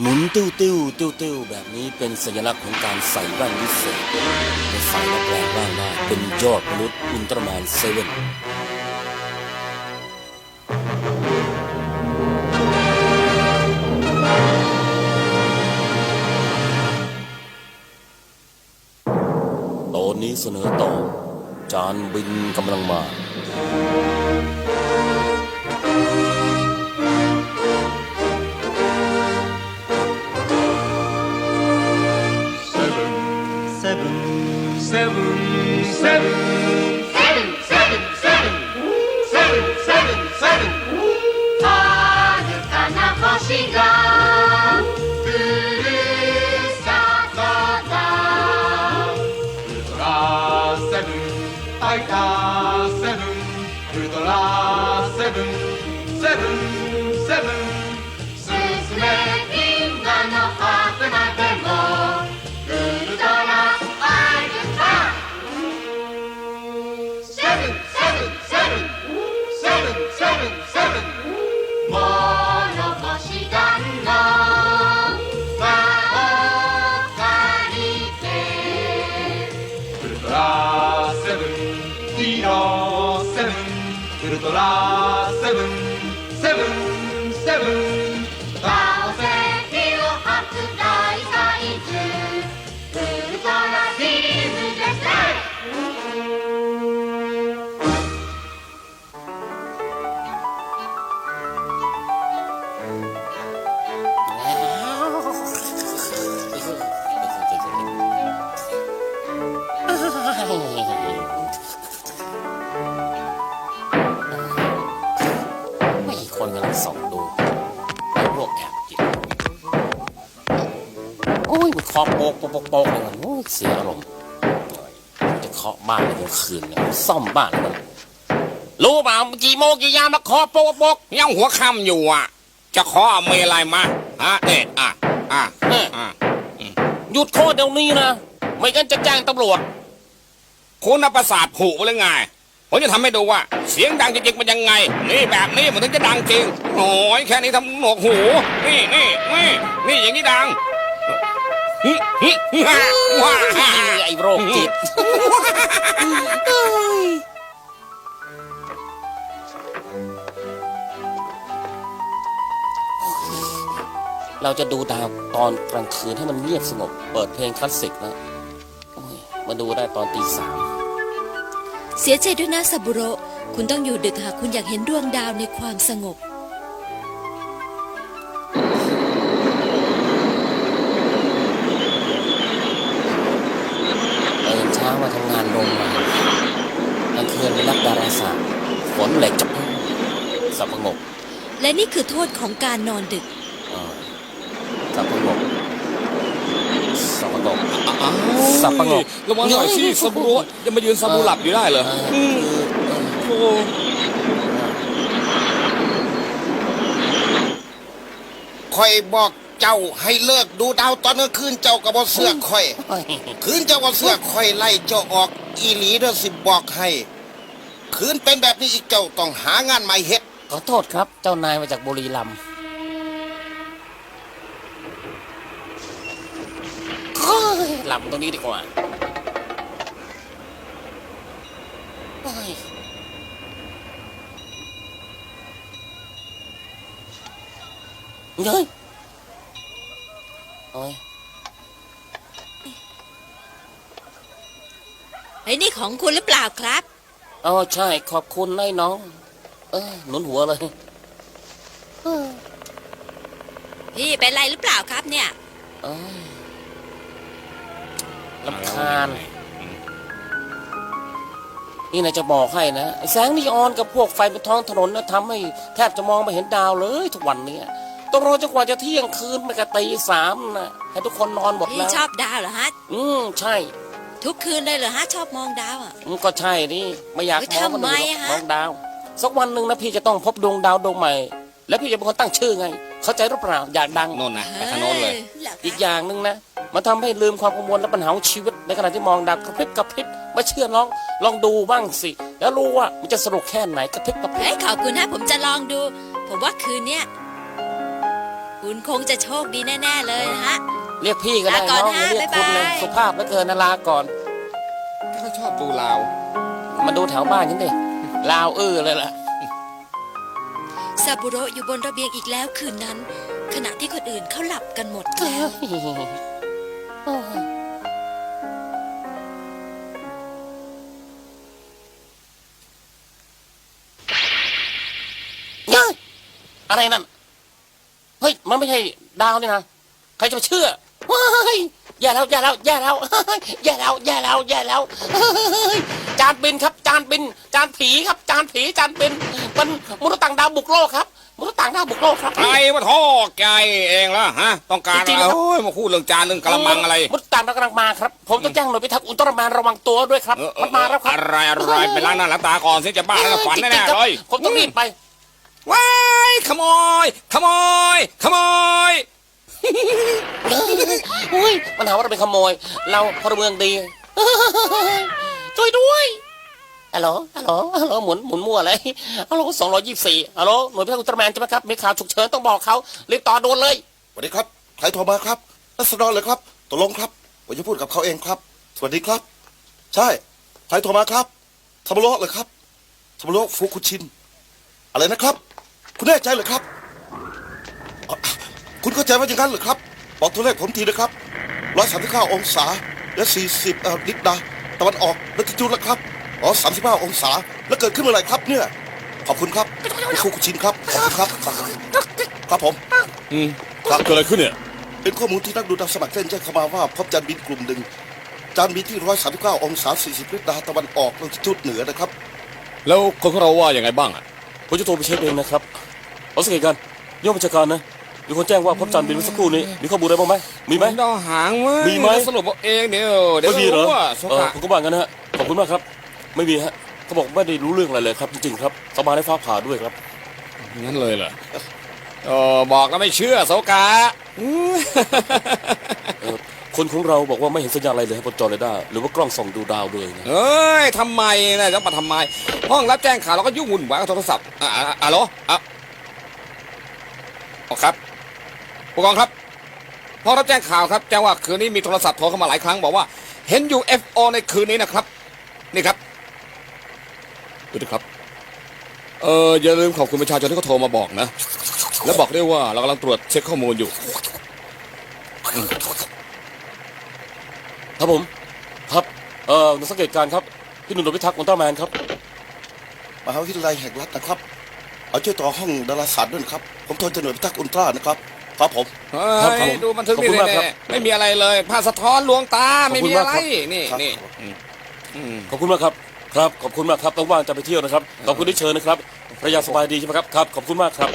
หมุนติ้วติ้วติ้วติ้วแบบนี้เป็นสัญลักษณ์ของการใส่แว่นวิเศษและใส่แล้วแปลงร่างได้เป็นยอดมนุษย์อุลตร้าแมนเซเว่นตอนนี้เสนอต่อ จานบินกำลังมา Michigan. seven. อ้ยมันเคาะโปกโปกโปกโปกเลยมันเสียอารมณ์จะเคาะบ้านเลยกลางคืนเนี่ยซ่อมบ้านเลยมันรู้เปล่ากี่โมงกี่ยามมาเคาะโปกโปกยังหัวค่ำอยู่อะ จะขอเมอะไรมาฮะเด็ดอะอะอะหยุดโคตรเดี๋ยวนี้นะไม่งั้นจะแจ้งตำรวจคุณนประสาทผุหรือไงผมจะทำให้ดูว่า เสียงดังจริงๆมันยังไง นี่แบบนี้มันถึงจะดังจริงโอ้ยแค่นี้ทำหนวกหู นี่นี่นี่นี่อย่างนี้ดัง ไอ้โรคจิตเราจะดูดาวตอนกลางคืนให้มันเงียบสงบ เปิดเพลงคลาสสิกนะโอ้ยมาดูได้ตอนตีสามเสียใจด้วยนะซาบุโร คุณต้องอยู่ดึกหากคุณอยากเห็นดวงดาวในความสงบ ช้ามาทำงานโรงงานกลางคืนไปรับดาราศาสตร์ฝนเหล็กจับสับประงกและนี่คือโทษของการนอนดึกเออสับประงกสับประงกอ้าวสับปะงกระวังหน่อยสิสบูรจะมายืนสบูหลับอยู่ได้เหรอเอออืมคือเออโอ้คอยบอก เจ้าให้เลิกดูดาวตอนกลางคืนเจ้ากับ่เสือกคอยเฮ้ยคืนเจ้าบ่เสือกคอยไล่เจ้าออกอีหลีเด้อสิบอกให้ คืนเป็นแบบนี้อีกเจ้าต้องหางานใหม่เฮ็ดขอโทษครับ เจ้านายมาจากบุรีรัมย์เฮ้ยหลับตรงนี้ดีกว่าเฮ้ยเฮ้ย โอ้ยไอ้นี่ของคุณหรือเปล่าครับ อ๋อใช่ขอบคุณนายน้อง เออหนุนหัวเลยพี่เป็นไรหรือเปล่าครับเนี่ย เอ้ยลำคาญ นี่นายจะบอกให้นะไอ้แสงนีออนกับพวกไฟบนท้องถนนนะทำให้แทบจะมองไม่เห็นดาวเลยทุกวันเนี้ย ต้องรอจนกว่าจะเที่ยงคืนไม่กะตีสามนะให้ทุกคนนอนหมดพี่แล้วชอบดาวเหรอฮะ อืมใช่ทุกคืนเลยเหรอฮะชอบมองดาวอะ อืมก็ใช่นี่ไม่อยากเฮ้ยมองคนอื่นหรทำไมอกอะฮะ มองดาว สักวันหนึ่งนะพี่จะต้องพบดวงดาวดวงใหม่ แล้วพี่จะเป็นคนตั้งชื่อไง เข้าใจหรือเปล่าอยากดัง โน่นนะไปทางโน้นเลย หรคะอีกอย่างหนึ่งนะ มันทำให้ลืมความกังวลและปัญหาของชีวิต ในขณะที่มองดาวกระพริบกระพริบมาเชื่อน้อง ลองดูบ้างสิ แล้วรู้ว่ามันจะสนุกแค่ไหนกระพริบกระพริบ เฮ้ยขอบคุณนะผมจะลองดู ผมว่าคืนเนี้ย คุณคงจะโชคดีแน่ ๆ เลยนะฮะ เรียกพี่ก็ได้ลาก่อนน้องนะอย่าเรียกคุณเลยบ๊ายบาย สุภาพเหลือเกินนะลาก่อนเขาชอบดูลาว มาดูแถวบ้านฉันดิลาวอื้อเลยล่ะ ซาบุโระอยู่บนระเบียงอีกแล้วคืนนั้น ขณะที่คนอื่นเขาหลับกันหมดแล้วเฮ้ยอะไรนั่นเฮ้ย มันไม่ใช่ดาวนี่นะ ใครจะไปเชื่อเฮ้ยแย่แล้วแย่แล้วแย่แล้วเฮ้ยแย่แล้วแย่แล้วแย่แล้วเฮ้ยจานบินครับ จานบิน จานผีครับ จานผีจานบิน มันมนุษย์ต่างดาวบุกโลกครับมนุษย์ต่างดาวบุกโลกครับใครมาท่อแกเองล่ะฮะ ต้องการจริอะงไรๆครับโอ้ยมาพูดเรื่องจานเรื่องกระมังอะไรมนุษย์ต่างดาวกำลังมาครับ ผมต้องแจ้งหน่วยพิทักษ์อุลตร้าแมนระวังตัวด้วยครับเออเออมันมาแล้วครับ อะไรอะไรไปล้างหน้าล้างตาก่อนสิจะบ้าแล้วก็ฝันจริแน่งๆๆครับเลยผมต้องรีบไป ว้ายขโมย ขโมย ขโมยอุ้ยมันหาว่าเราเป็นขโมย เราพลเมืองดีช่วยด้วยฮัลโหลฮัลโหลฮัลโหลหมุนหมุนมั่วเลยฮัลโหลสองร้อยยี่สิบสี่ฮัลโหลหน่วยพิทักษ์อุลตร้าแมนใช่ไหมครับมีข่าวฉุกเฉินต้องบอกเขารีบต่อด่วนเลย สวัสดีครับ ใครโทรมาครับรัศดรเลยครับตกลงครับ ผมจะพูดกับเขาเองครับ สวัสดีครับ ใช่ ใครโทรมาครับทามาโระเลยครับทามาโระฟุกุชิน อะไรนะครับ คุณแน่ใจเหรือครับอะคุณเข้าใจว่าอย่างนั้นเหรือครับ บอกตัวเลขผมทีนะครับร้อยสามสิบเก้าองศา และสี่สิบลิตรดาตะวันออกลัติจูดแล้วครับ อ๋อสามสิบห้าองศา แล้วเกิดขึ้นเมื่อไหร่ครับเนี่ย ขอบคุณครับคุณฟุกุชินครับ ขอบคุณครับ ครับผม อืมครับเกิดอะไรขึ้นเนี่ย เป็นข้อมูลที่นักดูดาวสมัครเล่นแจ้งเข้ามาว่าพบจานบินกลุ่มหนึ่งจานบินที่139องศา40ลิตรดาตะวันออกลงจุดเหนือนะครับ แล้วคนของเราว่าอย่างไงบ้างอะ ผมจะโทรไปเช็คเองนะครับเอาสังเกตการย่อบัญชาการนะมีคนแจ้งว่าพบจานบินเมื่อสักครู่นี้มีข้อมูลอะไรบ้างไหมมีไหม ดาวหางมั้ยมีไหม สรุปเอาเองเดี๋ยวเดี๋ยวไม่มีเหรอว่าสเออภาผมก็ว่างั้นนะฮะขอบคุณมากครับ ไม่มีฮะเขาบอกไม่ได้รู้เรื่องอะไรเลยครับ จริงๆครับสบายได้ฟ้าผ่าด้วยครับ งั้นเลยเหรอเออบอกแล้วไม่เชื่อโสกาอืมเออ คนของเราบอกว่าไม่เห็นสัญญาณอะไรเลยบนจอเรดาร์หรือว่ากล้องส่องดูดาวเลยนะเอ้ยทำไมนะจะมาทำไม ห้องรับแจ้งข่าวเราก็ยุ่งวุ่นวายกับโทรศัพท์อะอะอะอะโหลอะอ๋อครับผู้กองครับพอรับแจ้งข่าวครับแจ้งว่าคืนนี้มีโทรศัพท์โทรเข้ามาหลายครั้งบอกว่า เห็น UFO ในคืนนี้นะครับ นี่ครับดูดิครับเอออย่าลืมขอบคุณประชาชนที่เขาโทรมาบอกนะ แล้วบอกด้วยว่าเรากำลังตรวจเช็คข้อมูลอยู่ ครับผม ครับ เอ่อสังเกตการณ์ครับ พี่หนุ่มโดพิทักษ์อุลตร้าแมนครับ มหาวิทยาลัยแห่งรัฐนะครับ เอาช่วยต่อห้องดาราศาสตร์ด้วยนะครับ ผมโทรจะหน่วยพิทักษ์อุลตร้านะครับ ครับผม เฮ้ครับผมยดูบันทึกขอบนี่คุณมากครับแน่ๆไม่มีอะไรเลยผ้าสะท้อนลวงตาขอบไม่คุณมีมาอะกไรครับนี่ครับ นี่อืมอืมขอบคุณมากครับ ครับ ขอบคุณมากครับต้องว่างจะไปเที่ยวนะครับ ขอบคุณที่เชิญนะครับภรรยาสบายดีใช่ไหมครับ ครับ ขอบคุณมากครับ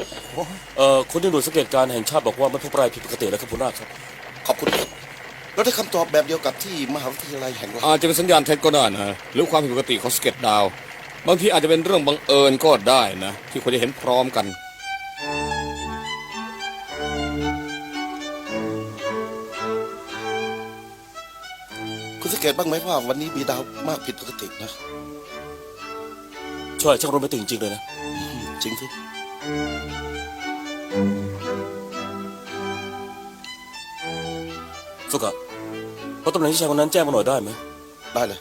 เอ่อคนที่หน่วยสังเกตการณ์แห่งชาติบอกว่าไม่พบอะไรผิดปกติแล้วครับคุณนาคครับ ขอบคุณครับ เราได้คำตอบแบบเดียวกับที่มหาวิทยาลัยแห่งรัฐอาจจะเป็นสัญญาณเท็จก็ได้นะ หรือความผิดปกติของสเก็ตดาว บางทีอาจจะเป็นเรื่องบังเอิญก็ได้นะ ที่ควรจะเห็นพร้อมกัน คุณสังเกตบ้างไหมว่าวันนี้มีดาวมากผิดปกตินะ ใช่ช่างโรแมนติกจริงๆเลยนะ จริงสิ สุกะเพราะตำแหน่งที่ชายคนนั้นแจ้งมาหน่อยได้ไหมได้เลย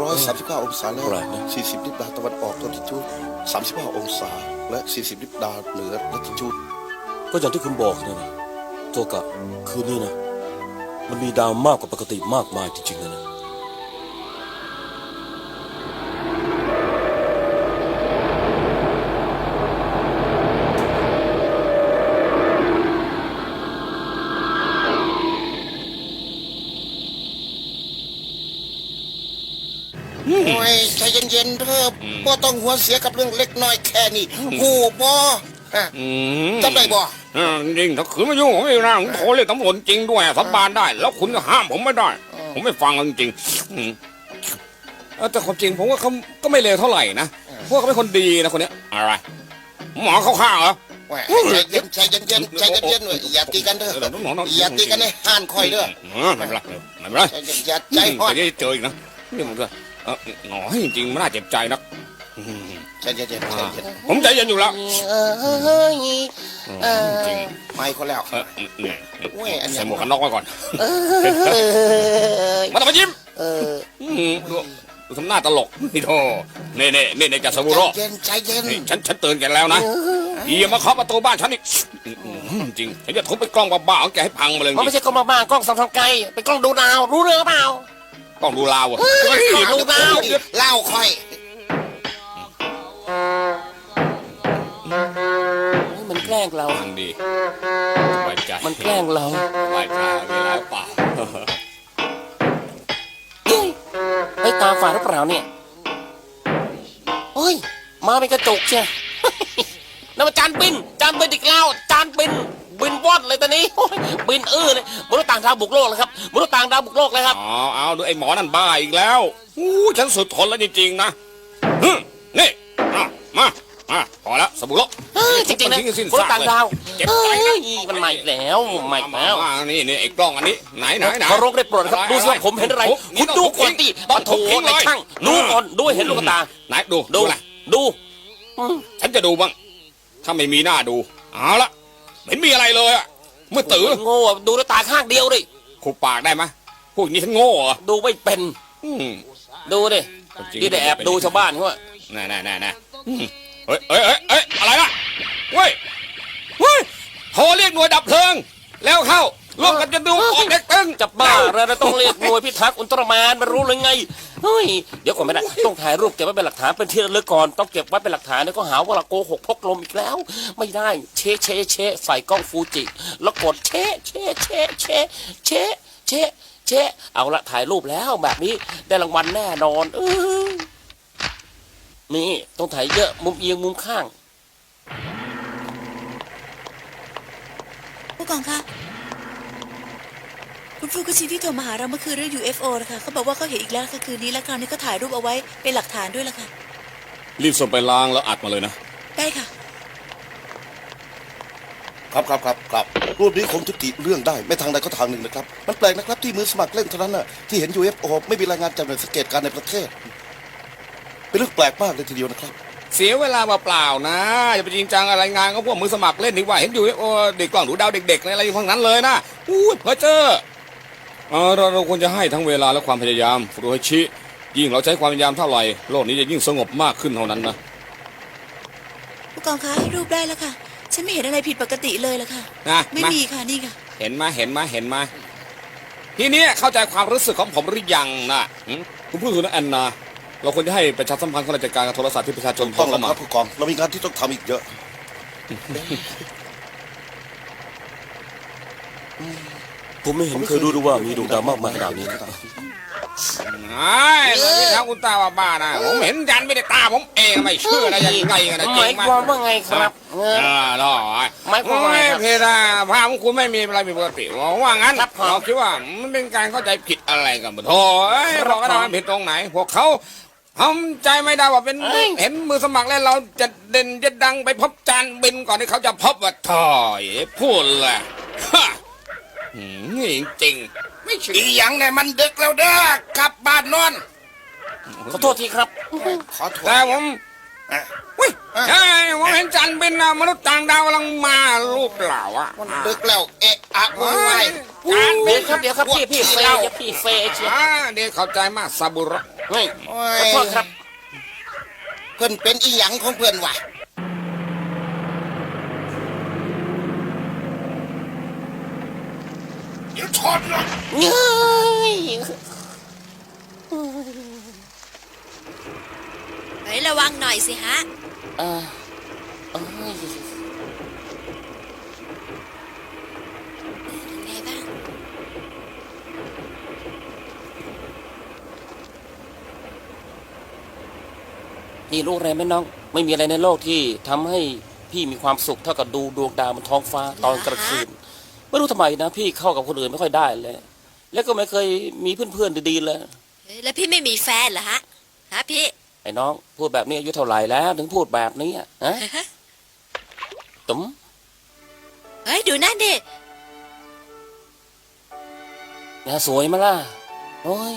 ร้อยสามสิบเก้าองศาและสี่สิบลิบดาตะวันออกลัติจูดสามสิบห้าองศา และสี่สิบลิบดาเหนือลัติจูดก็อย่างที่คุณบอกนะนะโจกะคืนนี้นะ มันมีดาวมากกว่าปกติมากมายจริงๆเลยนะ บ่ต้องหัวเสียกับเรื่องเล็กน้อยแค่นี้หูบ่ฮะอืมจำได้บ่เออจริงถ้าขืนมายุ่งผมอีกนะผมโทรเรียกตำรวจจริงด้วยสาบานได้ แล้วคุณก็ห้ามผมไม่ได้ ผมไม่ฟังจริงๆอืมเออแต่ความจริงผมว่าเขาก็ไม่เลวเท่าไหร่นะพวกเขาเป็นคนดีนะคนเนี้ยอะไร หมอเข้าข้างเหรอ แหม่ใจเย็นใจเย็นใจเย็นๆเว้ยอย่าตีกันเถอะเออเดี๋ยวน้องๆ อย่าตีกันในห้านคอยเด้อเออไม่เป็นไรไม่เป็นไร ใจเย็นอย่าใจอืมฮ้อนแต่เดี๋ยวเจออีกนะนี่มันก็เออหงอยจริงๆมันน่าเจ็บใจนักอืม ใจเย็นๆใจเย็นผมใจเย็นอยู่แล้วเออเฮ้ยอืมจริงๆไม่คนแล้วเออนี่โอ้ยอันนี้ใส่หมวกกันน็อกไว้ก่อนเออมาต้องมายิ้มเอออืมดูดูทำหน้าตลกนี่โธ่เน่เน่เน่เน่จัสบุโรใจเย็นใจเย็นนี่ฉันฉันเตือนแกแล้วนะอย่ามาเคาะประตูบ้านฉันอีกอืมจริงฉันจะทุบไปกล้องบ้าๆของแกให้พังมาเลยจมันริไม่งใช่กล้องมาบ้านกล้องสองทางไกลเป็นกล้องดูดาวรู้เรื่องหรือเปล่า กล้องดูลาวอะเฮ้ยกล้องดูดาวเล่าค่อย แกล้งเรา ฟังดีไว้ใจมันแกล้งเราไว้ใจมีแล้วเปล่าเฮ้ยไปตามฝ่ายหรือเปล่าเนี่ยเฮ้ย มาเป็นกระจกเชียนั่นมันจานบิน จานบินอีกแล้วจานบิน บินวอดเลยตอนนี้โอ้ยบินอื้อเลยมนุษย์ต่างดาวบุกโลกเลยครับมนุษย์ต่างดาวบุกโลกเลยครับ อ๋อเอาดูไอ้หมอนั่นบ้าอีกแล้วอู้ฉันสุดทนแล้วจริงๆนะฮึ่มนี่เอามา มาพอแล้วสบู่โลกเฮ้ยจริงๆนะทิ้สิ้นมนุษย์ซากต่างเลยดาวเจ็บเฮ้ใจนะยมันใหม่แล้วใหม่แล้วมานี่นี่ไอ้กล้องอันนี้ไหนไหนไหน ขอร้องได้โปรดครับ ดูสิว่าผมเห็นอะไรคุณดูก่อนดิต้ปะองโถทุบทิ้งในเลยช่าง ดูก่อนดูให้เห็นลูกตา ไหนดูดูดูอะไรดูอืมฉันจะดูบ้าง ถ้าไม่มีหน้าดูเอาละไม่เห็นมีอะไรเลยอะเมื่อตื่นโง่อะดูด้วยตาข้างเดียวดิ ขูปากได้ไหมพวกนี้ฉันโง่เหรอดูไม่เป็น อืม ดูดิจริงนี่ได้แอบดูชาวบ้านเขาอะ น่น่น่น่อืม เฮ้ยเฮ้ยเฮ้ยเฮ้อะไรล่ะเว้ยเฮ้ยโทรเรียกหน่วยดับเพลิง แล้วเข้าร่วมกันจะดูออกเด็กตึงจะบ้าแล้วนะต้องเรียกหน่วยพิทักษ์อุลตร้าแมนมารู้เลยไงเฮ้ยเดี๋ยวก่อนไม่ได้ต้องถ่ายรูปเก็บไว้เป็นหลักฐานเป็นที่ระลึกก่อนต้องเก็บไว้เป็นหลักฐานแล้วก็หาว่าเราโกหกพกลมอีกแล้ว ไม่ได้เชะเชะเชะใส่กล้องฟูจิ แล้วกดเชะเชะเชะเชะเชะเชะเชะเอาละถ่ายรูปแล้วแบบนี้ได้รางวัลแน่นอนเออ นี่ต้องถ่ายเยอะมุมเอียงมุมข้าง ผู้กองคะคุณฟูกุชิที่โทรมาหาเราเมื่อคืนเรื่อง UFO นะคะเขาบอกว่าเขาเห็นอีกแล้วค่ะคืนนี้และคราวนี้ก็ถ่ายรูปเอาไว้เป็นหลักฐานด้วยล่ะค่ะ รีบส่งไปล้างแล้วอัดมาเลยนะ ได้ค่ะ ครับครับครับครับรูปนี้คงจะติเรื่องได้ ไม่ทางใดก็ทางหนึ่งนะครับ มันแปลกนะครับที่มือสมัครเล่นเท่านั้นน่ะที่เห็น UFO ไม่มีรายงานจากหน่วยสังเกตการณ์ในประเทศ เป็นเรื่องแปลกมากเลยทีเดียวนะครับ เสียเวลาเปล่าๆนะอย่าไปจริงจังอะไรงานก็พวกมือสมัครเล่นดีกว่าเห็นอยู่โอ้เด็กกล่องดูดาวเด็กๆอะไรพวกนั้นเลยนะอู้ยเพอเจอเออเราเราควรจะให้ทั้งเวลาและความพยายามฟุรุฮิชิ ยิ่งเราใช้ความพยายามเท่าไหร่โลกนี้จะยิ่งสงบมากขึ้นเท่านั้นนะผู้กองคะรูปได้แล้วค่ะ ฉันไม่เห็นอะไรผิดปกติเลยล่ะค่ะ นะไม่มามีค่ะนี่ค่ะ เห็นมาเห็นมาเห็นมาทีนี้เข้าใจความรู้สึกของผมหรือยังนะหึคุณพูดถูกนะแอนนา เราควรจะให้ประชาสัมพันธ์ข้าราชการกับโทรศัพท์ที่ประชาชนต้องเข้าแล้วมา ครับผู้กอง เรามีงานที่ต้องทำอีกเยอะ ผมไม่เห็นเคยรู้ด้วยว่ามีดวงดาวมากมายขนาดนี้ ไอ้ตอนนี้ท้าคุณตาว่าบ้านะผมเห็นยันไม่ได้ตาผมเองไม่เชื่อนะยังไงกันนะหจริมายงไหมความว่าไงครับเอออ่าล่อหมายความว่าไงครับเพดาภาพของคุณไม่มีอะไรผิดปกติผมว่างั้นครับผมเราคิดว่ามันเป็นการเข้าใจผิดอะไรกันบ่โถ่เอ้ยบอกกันว่ามันผิดตรงไหนพวกเขา ทำใจไม่ได้ว่าเป็นเอ้ยเห็นมือสมัครแล้วเราจะเด่นจะดังไปพบจานบินก่อนที่เขาจะพบว่าถอยพูดแหละฮะอืมนี่จริงๆไม่เชื่ออีหยังเนี่ยมันดึกแล้วเด้อกลับบ้านนอน ขอโทษทีครับ ขอโทษแต่ผมอะอุ้ย ใช่ผมเห็นจันบินนะมนุษย์ต่างดาวกำลังมารูปเหล่าอะมันดึกแล้วเอะอะโวยวายจานบิเดี๋ยนวครับเดี๋ยวครับพี่พี่เฟย์อย่าพี่เฟย์เชียวอ่าเดี๋ยวเข้าใจมากซาบุระเฮ้ยโอ้ขอโทษครับ เพื่อนเป็นอีหยังของเพื่อนวะเฮ้ยไหนระวังหน่อยสิฮะ เอ่อเอ้ยไงบ้างพี่รู้อะไรไหมน้อง ไม่มีอะไรในโลกที่ทำให้พี่มีความสุขเท่ากับดูดวงดาวบนท้องฟ้าตอนกลางคืน ไม่รู้ทำไมนะ พี่เข้ากับคนอื่นไม่ค่อยได้เลย แล้วก็ไม่เคยมีเพื่อนๆดีๆเลย เอ้ยแล้วพี่ไม่มีแฟนเหรอฮะ ฮะพี่ ไอ้น้องพูดแบบนี้อายุเท่าไหร่แล้ว ถึงพูดแบบนี้อะฮะตุ๋มเฮ้ย ดูนั่นดิงาสวยมาล่ะ โอ้ย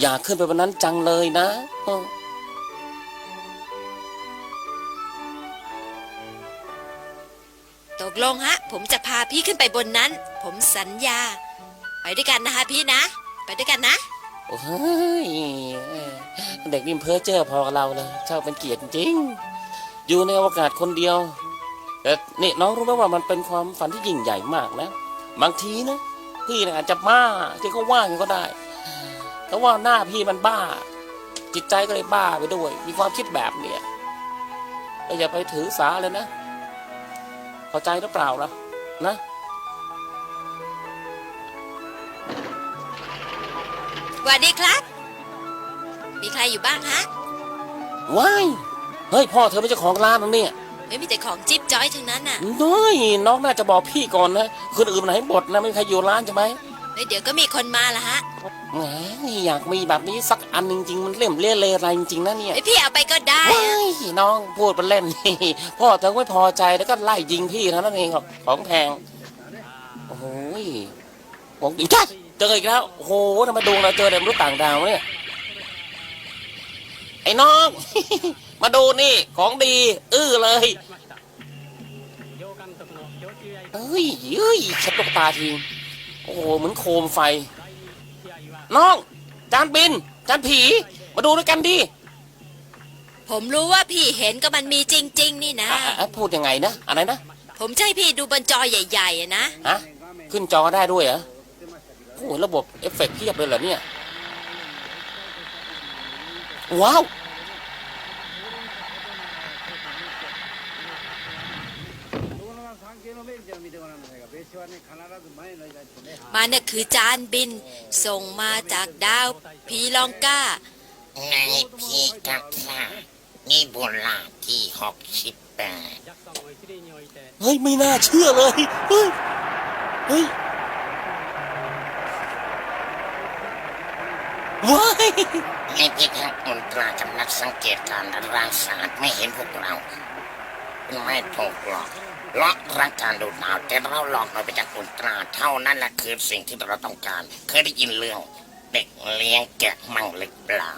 อยากขึ้นไปบนนั้นจังเลยนะเออตกลงฮะ ผมจะพาพี่ขึ้นไปบนนั้น ผมสัญญา ไปด้วยกันนะคะพี่นะ ไปด้วยกันนะ โอ้ยเด็กนี่เพ้อเจ้อพอกับเราเลยเจ้าเป็นเกียรติจริง อยู่ในอวกาศคนเดียวแต่นี่น้องรู้ไหมว่ามันเป็นความฝันที่ยิ่งใหญ่มากนะ บางทีนะ พี่นะอาจจะบ้าที่เขาว่ากันก็ได้เขาว่าหน้าพี่มันบ้า จิตใจก็เลยบ้าไปด้วย มีความคิดแบบเนี้ยอย่าไปถือสาเลยนะ เข้าใจหรือเปล่าล่ะนะ สวัสดีครับ มีใครอยู่บ้างฮะ ว้าย เฮ้ยพ่อเธอไม่ใช่ของร้านนะเนี่ยไม่มีแต่ของจิ๊บจ้อยทั้งนั้นน่ะน้อยน้องน่าจะบอกพี่ก่อนนะ คนอื่นไหนบดนะไม่มีใครอยู่ร้านใช่ไหมเฮ้ยเดี๋ยวก็มีคนมาละฮะแหมอยากมีแบบนี้สักอันจริงๆ มันเล่มเล่เลอะไรจริงๆนะเนี่ยไอพี่เอาไปก็ได้ว้าอะยน้องพูดเป็นเล่นพ่อเธอไม่พอใจแล้วก็ไล่ยิงพี่เท่านั้นเองครับของแพง โอ้โหยของจริงจ้า เจออีกแล้วโอ้โหทำไมดวงเราเจอแต่มนุษย์ต่างดาวเนี่ยไอ้น้อง มาดูนี่ของดี อื้อเลยเอ้ยเอ้ยชัดลูกตาทีโอ้โหเหมือนโคมไฟ น้อง จานบิน จานผี มาดูด้วยกันดิผมรู้ว่าพี่เห็นก็มันมีจริง ๆ นี่นะ อะอะพูดยังไงนะ อะไรนะ ผมจะให้พี่ดูบนจอใหญ่ๆอะนะ ฮะ ขึ้นจอได้ด้วยเหรอ โอ้โหระบบเอฟเฟกต์เพียบเลยเหรอเนี่ย ว้าวมันน่ะคือจานบิน ส่งมาจากดาวพีลองกาไงพี่กับข้านี่บุญลาที่หกสิบแปดเฮ้ย ไม่น่าเชื่อเลย เฮ้ย เฮ้ย ว้ายให้พี่ทักษ์อุลตรากับนักสังเกตการณ์ราศาสตร์ไม่เห็นพวกเราไม่ถูกหลอกเลาะรักการดูดาวแต่เราหลอกมาไปจากอุลตราเท่านั้นแหละคือสิ่งที่เราต้องการ เคยได้ยินเรื่องเด็กเลี้ยงแกะมั่งหรือเปล่า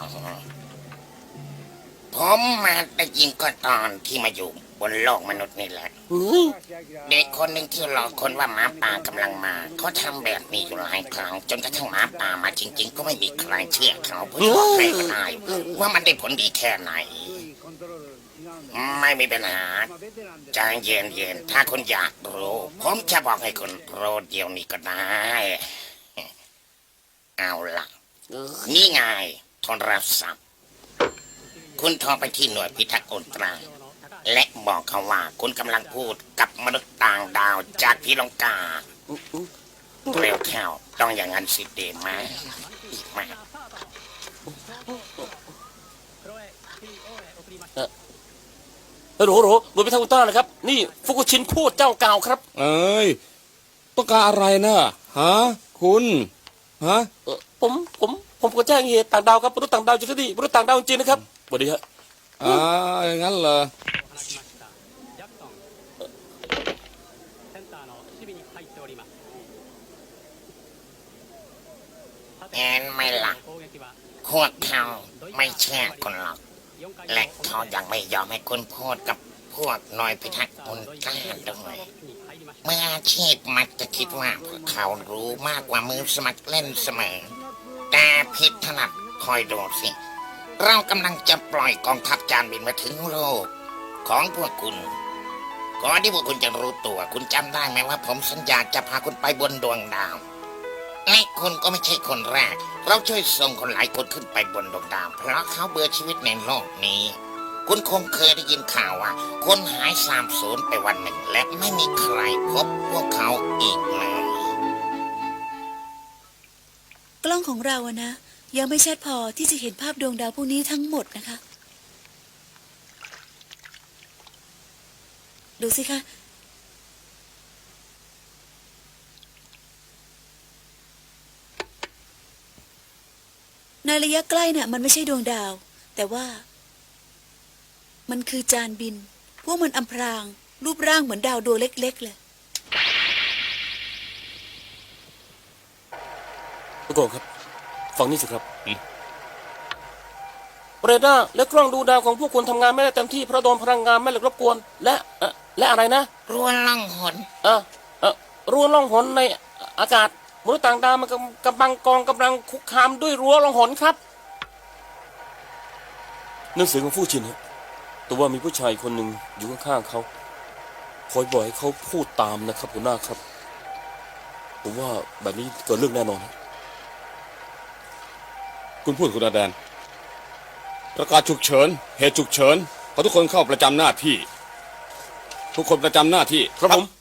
ผมมาได้ยินก็ตอนที่มาอยู่ บนโลกมนุษย์นี่แหละเฮ้ยเด็กคนหนึ่งที่หลอกคนว่าหมาป่ากำลังมาเขาทำแบบนี้อยู่หลายครั้งจนกระทั่งหมาป่ามาจริง ๆ ก็ไม่มีใครเชื่อเขาเพราะบอกใครก็ได้ว่ามันได้ผลดีแค่ไหน ไม่มีปัญหาใจเย็นเย็นๆถ้าคุณอยากรู้ ผมจะบอกให้คุณรู้เดี๋ยวนี้ก็ได้ เอาล่ะนี่ไงโทรศัพท์คุณโทรไปที่หน่วยพิทักษ์อุลตรา และบอกเขาว่าคุณกำลังพูดกับมนุษย์ต่างดาวจากพีลงกาเร็วเข้าต้องอย่างนั้นสิเดมาอีกไหมฮัลโหลฮัลโหลหน่วยพิทักษ์อุลตร้านะครับ นี่ฟุกุชินพูดเจ้าเก่าครับ เอ้ย ต้องการอะไรนะฮะ คุณ ฮะ เอ่อผม ผม ผมก็แจ้งเหตุต่างดาวครับมนุษย์ต่างดาวจริงที่มนุษย์ต่างดาวจริงนะครับสวัสดีฮะ อ่าอย่างนั้นเหรอ เห็นไหมล่ะพวกเขาไม่เชื่อคุณหรอกและเขายังไม่ยอมให้คุณพูดกับพวกหน่วยพิทักษ์อุลตร้าด้วยเมื่ออาชีพมักจะคิดว่าพวกเขารู้มากกว่ามือสมัครเล่นเสมอ แต่ผิดถนัดคอยดูสิ เรากำลังจะปล่อยกองทัพจานบินมาถึงโลก ของพวกคุณ ก่อนที่พวกคุณจะรู้ตัว คุณจำได้ไหมว่า ผมสัญญาจะพาคุณไปบนดวงดาวและคุณก็ไม่ใช่คนแรก เราช่วยส่งคนหลายคนขึ้นไปบนดวงดาว เพราะเขาเบื่อชีวิตในโลกนี้ คุณคงเคยได้ยินข่าวว่า คนหายสามสูญไปวันหนึ่ง และไม่มีใครพบพวกเขาอีกเลย กล้องของเราอะนะ ยังไม่ชัดพอที่จะเห็นภาพดวงดาวพวกนี้ทั้งหมดนะคะ ดูสิคะในระยะใกล้เนี่ยมันไม่ใช่ดวงดาว แต่ว่า มันคือจานบิน พวกมันอำพราง รูปร่างเหมือนดาวดวงเล็ก ๆ เลยทุกคนครับ ฟังนี่สิครับเรดาร์และกล้องดูดาวของพวกคุณทำงานไม่ได้เต็มที่เพราะโดนพลังงานแม่เหล็กรบกวน และเอ่อ และอะไรนะรั้วล่องหนเออเออรั้วล่องหนในอากาศมนุษย์ต่างดาวมันกำกำลังกองกำลังคุกคามด้วยรั้วล่องหนครับ หนังสือของฟู่ชินฮะแต่ว่ามีผู้ชายคนหนึ่งอยู่ข้างๆเขาคอยบอกให้เขาพูดตามนะครับหัวหน้าครับผมว่าแบบนี้เกิดเรื่องแน่นอน คุณพูดคุณอาแดน ประกาศฉุกเฉิน เหตุฉุกเฉินขอทุกคนเข้าประจำหน้าที่ ทุกคนประจำหน้าที่ ครับผม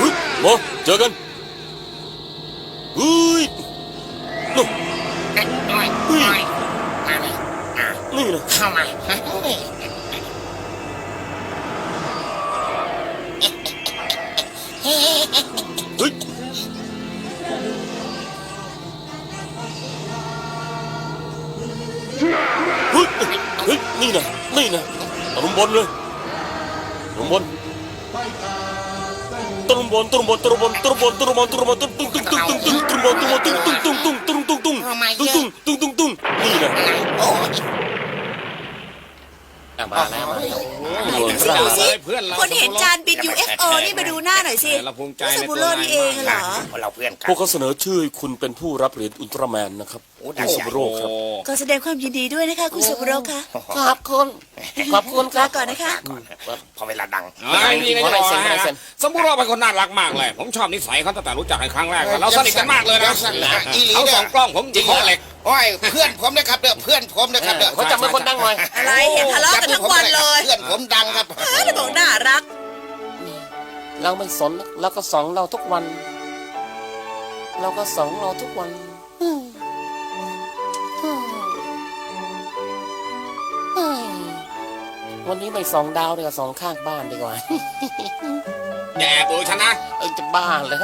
ฮึบหมอเจอกันเฮ้ยโน่นี่นะเข้ามานี่นะนี่นะอารมณ์บนเลย Turumbun. Turumbun, turumbun, turumbun, turumbun, turumbun, turumbun, tung tung tung tung tung turumbun, turumbun, tung tung tung tung tung tung tung tung tung tung tung tung tung tung. Ini lah. Oh. มาแล้วดูสิเพื่อนเราคนเห็นจานบิน UFO นี่มาดูหน้าหน่อยสิเราภูมิใจในตัวนี่เองเหรอเราเพื่อนกันพวกเขาเสนอชื่อคุณเป็นผู้รับเหรียญอุลตร้าแมนนะครับคุณสุบโรครับก็แสดงความยินดีด้วยนะคะ คุณสุบโรค่ะขอบคุณขอบคุณครับก่อนนะคะพอเวลาดังดังจริงเขาได้เซ็นได้เซ็นสมบูรณ์เป็นคนน่ารักมากเลย ผมชอบนิสัยเขาตั้งแต่รู้จักกันครั้งแรกเราสนิทกันมากเลยนะเขาสองกล้องผมขอเหล็ก โอ้ยเพื่อนผมนะครับเด้อเพื่อนผมนะครับเด้อเขาจับมือคนดังหน่อยอะไรเห็นทะเลาะกันทั้งวันเลย เพื่อนผมดังครับเออแล้วบอกน่ารัก เราไม่สนเราก็สองเราทุกวัน เราก็สองเราทุกวันอืมอืมเฮ้ยวันนี้ไม่สองดาวดีกว่าสองข้างบ้านดีกว่าอย่าแอบดูฉันนะ เออจะบ้าเลย